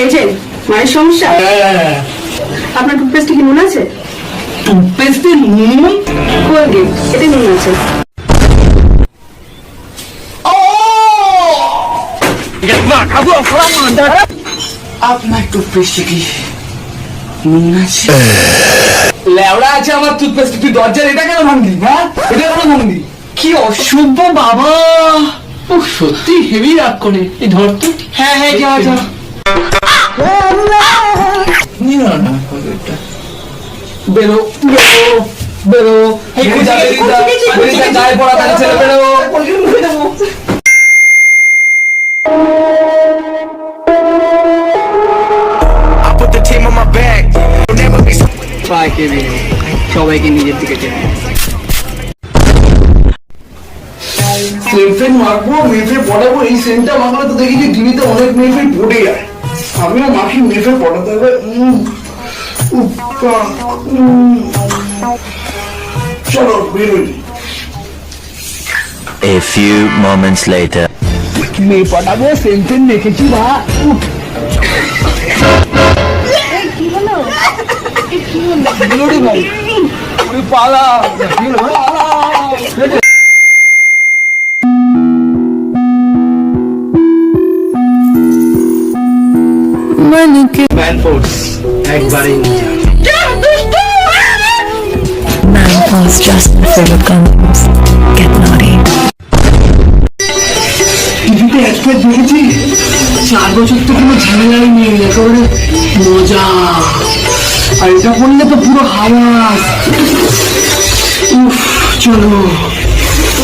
এই যে মায়ের সমস্যা। হ্যাঁ। আপনার টুথপেস্টে কি নুন আছে? টুথপেস্টে নুন কোলগেট এতে নুন আছে। আপনার টুথপেস্টে কি নুন আছে? লেওড়া আছে আমার টুথপেস্ট তুই দরজার এটা কেন ভাঙলি হ্যাঁ? এটা কেন ভাঙলি? কি অসভ্য বাবা! ও সত্যি হেভি রাগ করে। এই ধর তো। হ্যাঁ হ্যাঁ যা যা। নিয়ে না সবাইকে নিজের দিকে মাখবো মেফে পটাবো এই সেন্টটা মাখলে তো দেখি যে টিভিতে অনেক মেফে পড়ে যায়। আমিও মাখি মেফে পটাতে হবে। চলো বেরোই A few moments later. মেয়ে পটাবো সেন্ট টেন্ট মেখেছি বা। কি হলো ভাই ওরে পালা কি হলো ম্যান ফোর্স যাও। Man falls just before it comes. Get naughty. টিভিতে দেখেছি চার বছর তো কোনো ঝামেলাই নেই একেবারে মজা আর এটা করলে তো পুরো হাওয়াস উফ চলো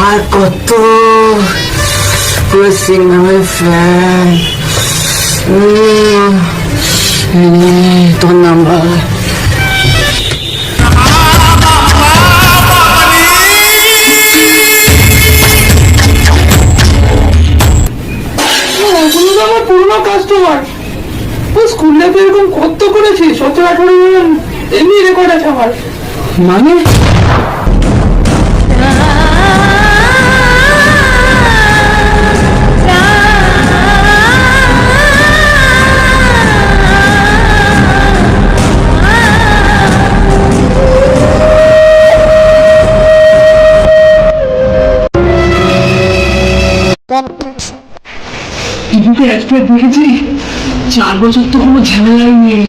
আর কত পুরো সিংহামের ফ্যান তোর নাম্বার আমার পুরনো কাস্টমার ও স্কুলে তো এরকম কত করেছি সতেরো আঠারো জন এমনি রেকর্ড আছে আমার। মানে? টিভিতে এক্সপ্রেস দেখেছি চার বছর তো কোনো ঝামেলাই নেই।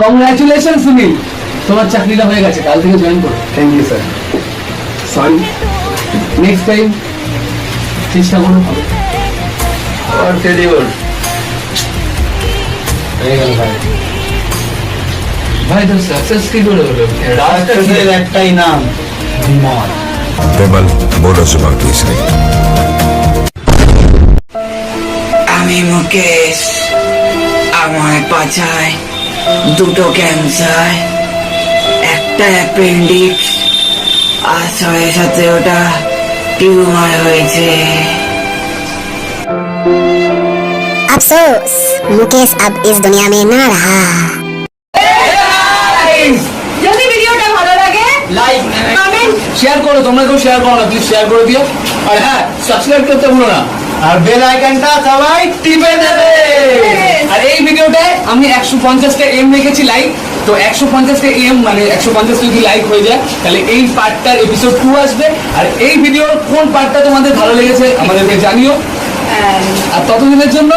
কংগ্রাচুলেশন সুনীল। তোমার চাকরিটা হয়ে গেছে কাল থেকে জয়েন করো। Thank you sir sorry next time চেষ্টা করো ভালো আর ফেলিওর হয়ে গেল ভাই। ভাই তোর সাকসেস কি করে হলো? রাস্তার একটাই নাম বিমল বিমল বলো সুভাষ তিসরি আমি মুকেশ আমায় বাঁচায় দুটো ক্যান্সার একটা অ্যাপেন্ডিক্স আর ছয় সাথে ওটা টিউমার হয়েছে अफसोस मुकेश अब इस दुनिया में ना रहा যদি ভিডিওটা ভালো লাগে লাইক কমেন্ট শেয়ার করো তোমরা কেউ শেয়ার করো না প্লিজ শেয়ার করে দিও আর হ্যাঁ সাবস্ক্রাইব করতে ভুলো না আর বেল আইকনটা সবাই টিপে দেবে আর এই ভিডিওটায় আমি একশো পঞ্চাশটা এম রেখেছি লাইক তো একশো পঞ্চাশটা এম মানে একশো পঞ্চাশ যদি লাইক হয়ে যায় তাহলে এই পার্টটার এপিসোড টু আসবে। আর এই ভিডিওর কোন পার্টটা তোমাদের ভালো লেগেছে আমাদেরকে জানিও। আর ততদিনের জন্য